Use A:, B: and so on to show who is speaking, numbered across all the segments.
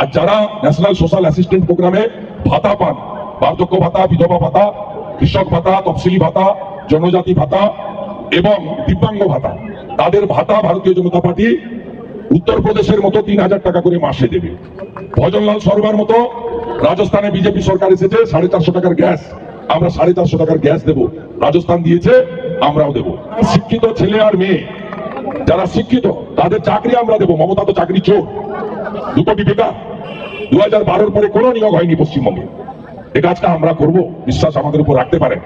A: আর যারা national social assistant প্রোগ্রামে ভাতা পান, বার্ধক্য ভাতা, বিধবা ভাতা, কৃষক ভাতা, তফসিলি ভাতা, জনজাতি ভাতা এবং দিব্যাঙ্গ ভাতা, তাদের ভাতা ভারতীয় জনতা পার্টি উত্তরপ্রদেশের মতো তিন হাজার টাকা করে মাসে দেবে। ভজনলাল সরবার মতো রাজস্থানে বিজেপি সরকার এসেছে, সাড়ে চারশো টাকার গ্যাস। আমরা সাড়ে চারশো টাকার গ্যাস দেব। রাজস্থান দিয়েছে, আমরাও দেব। শিক্ষিত ছেলে আর মেয়ে, যারা শিক্ষিত, তাদের চাকরি আমরা দেবো। মমতা তো চাকরি চোর। দু কোটি বেকার দু হাজার বারোর পরে কোনো নিয়োগ হয়নি পশ্চিমবঙ্গে। এই কাজটা আমরা করব, বিশ্বাস আমাদের উপর রাখতে পারেন।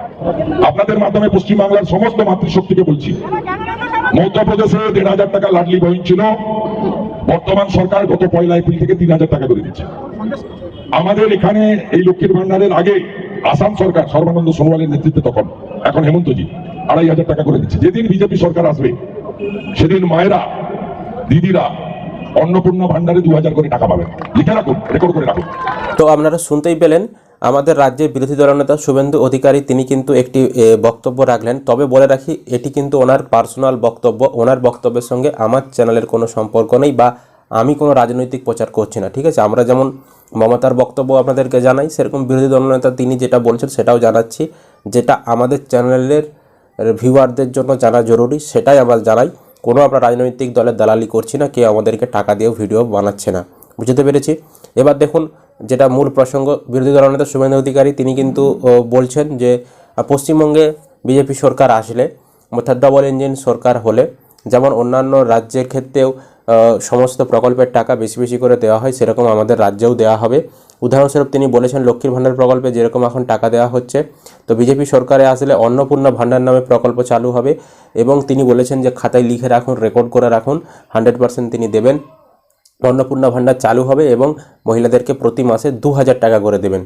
A: আপনাদের মাধ্যমে পশ্চিমবাংলার সমস্ত মাতৃশক্তিকে বলছি। মধ্যপ্রদেশে দেড় হাজার টাকা লাডলি বহিন ছিল। বর্তমান সরকার গত পয়লা এপ্রিল থেকে তিন হাজার টাকা করে দিচ্ছে। আমাদের এখানে এই লক্ষ্মীর ভান্ডারের আগে আসাম সরকার, সর্বানন্দ সোনোয়ালের নেতৃত্বে তখন, এখন হেমন্তজি, আড়াই হাজার টাকা করে দিচ্ছে। যেদিন বিজেপি সরকার আসবে, সেদিন মায়েরা, দিদিরা অন্নপূর্ণা ভান্ডারে দু হাজার করে টাকা পাবেন। লিখে রাখুন রেকর্ড করে রাখুন।
B: তো আপনারা শুনতেই পেলেন, আমাদের রাজ্যের বিরোধী দলনেতা শুভেন্দু অধিকারী, তিনি কিন্তু একটি বক্তব্য রাখলেন। তবে বলে রাখি, এটি কিন্তু ওনার পার্সোনাল বক্তব্য, ওনার বক্তব্যের সঙ্গে আমার চ্যানেলের কোনো সম্পর্ক নেই বা আমি কোনো রাজনৈতিক প্রচার করছি না, ঠিক আছে? আমরা যেমন মমতার বক্তব্য আপনাদেরকে জানাই, সেরকম বিরোধী দলনেতা তিনি যেটা বলছেন সেটাও জানাচ্ছি। যেটা আমাদের চ্যানেলের ভিউয়ারদের জন্য জানা জরুরি, সেটাই আমরা জানাই। কোনো আমরা রাজনৈতিক দলের দালালি করছি না, কেউ আমাদেরকে টাকা দিয়েও ভিডিও বানাচ্ছে না। বুঝতে পেরেছি? এবার দেখুন, যেটা মূল প্রসঙ্গ, বিরোধী দলনেতা শুভেন্দু অধিকারী, তিনি কিন্তু বলছেন যে, পশ্চিমবঙ্গে বিজেপি সরকার আসলে, অর্থাৎ ডবল ইঞ্জিন সরকার হলে, যেমন অন্যান্য রাজ্যের ক্ষেত্রেও সমস্ত প্রকল্পের টাকা বেশি বেশি করে দেওয়া হয়, সেরকম আমাদের রাজ্যেও দেওয়া হবে। উদাহরণস্বরূপ তিনি বলেছেন, লক্ষ্মীর ভাণ্ডার প্রকল্পে যেরকম এখন টাকা দেওয়া হচ্ছে, তো বিজেপি সরকারে আসলে অন্নপূর্ণা ভাণ্ডার নামে প্রকল্প চালু হবে এবং তিনি বলেছেন যে খাতায় লিখে রাখুন রেকর্ড করে রাখুন হান্ড্রেড পার্সেন্ট তিনি দেবেন। অন্নপূর্ণা ভাণ্ডার চালু হবে এবং মহিলাদেরকে প্রতি মাসে দু হাজার টাকা করে দেবেন।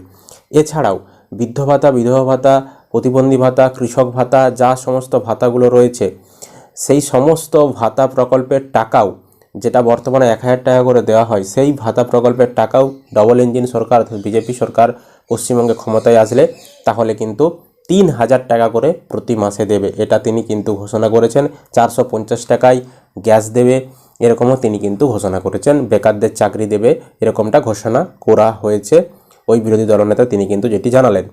B: এছাড়াও বৃদ্ধ ভাতা, বিধবা ভাতা, প্রতিবন্ধী ভাতা, কৃষক ভাতা, যা সমস্ত ভাতাগুলো রয়েছে, সেই সমস্ত ভাতা প্রকল্পের টাকাও যেটা বর্তমানে এক হাজার টাকা করে দেওয়া হয়, সেই ভাতা প্রকল্পের টাকাও ডবল ইঞ্জিন সরকার অর্থাৎ বিজেপি সরকার পশ্চিমবঙ্গে ক্ষমতায় আসলে তাহলে কিন্তু তিন হাজার টাকা করে প্রতি মাসে দেবে। এটা তিনি কিন্তু ঘোষণা করেছেন, চারশো পঞ্চাশ টাকায় গ্যাস দেবে, এরকমও তিনি কিন্তু ঘোষণা করেছেন। বেকারদের চাকরি দেবে, এরকমটা ঘোষণা করা হয়েছে। ওই বিরোধী দলনেতা তিনি কিন্তু যেটি জানালেন।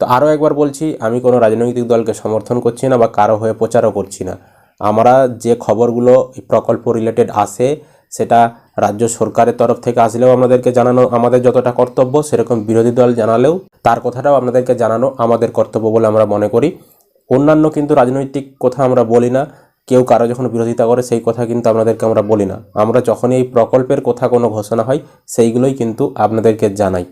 B: তো আরও একবার বলছি, আমি কোনো রাজনৈতিক দলকে সমর্থন করছি না বা কারও হয়ে প্রচারও করছি না। আমরা যে খবরগুলো প্রকল্প রিলেটেড আসে সেটা রাজ্য সরকারের তরফ থেকে আসলেও আমাদেরকে জানানো, আমাদের যতটা কর্তব্য সেরকম বিরোধী দল জানালেও তার কথাটাও আপনাদেরকে জানানো আমাদের কর্তব্য বলে আমরা মনে করি। অন্যান্য কিন্তু রাজনৈতিক কথা আমরা বলি না, কেউ কারও যখন বিরোধিতা করে সেই কথা কিন্তু আপনাদেরকে আমরা বলি না। আমরা যখনই এই প্রকল্পের কথা কোনো ঘোষণা হয়, সেইগুলোই কিন্তু আপনাদেরকে জানাই।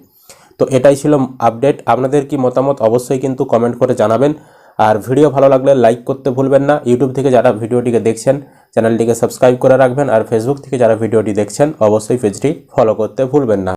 B: তো এটাই ছিল আপডেট আপনাদের কি মতামত অবশ্যই কিন্তু কমেন্ট করে জানাবেন। আর ভিডিও ভালো লাগলে লাইক করতে ভুলবেন না। ইউটিউব থেকে যারা ভিডিওটিকে দেখছেন চ্যানেলটিকে সাবস্ক্রাইব করে রাখবেন। আর ফেসবুক থেকে যারা ভিডিওটি দেখছেন, অবশ্যই পেজটি ফলো করতে ভুলবেন না।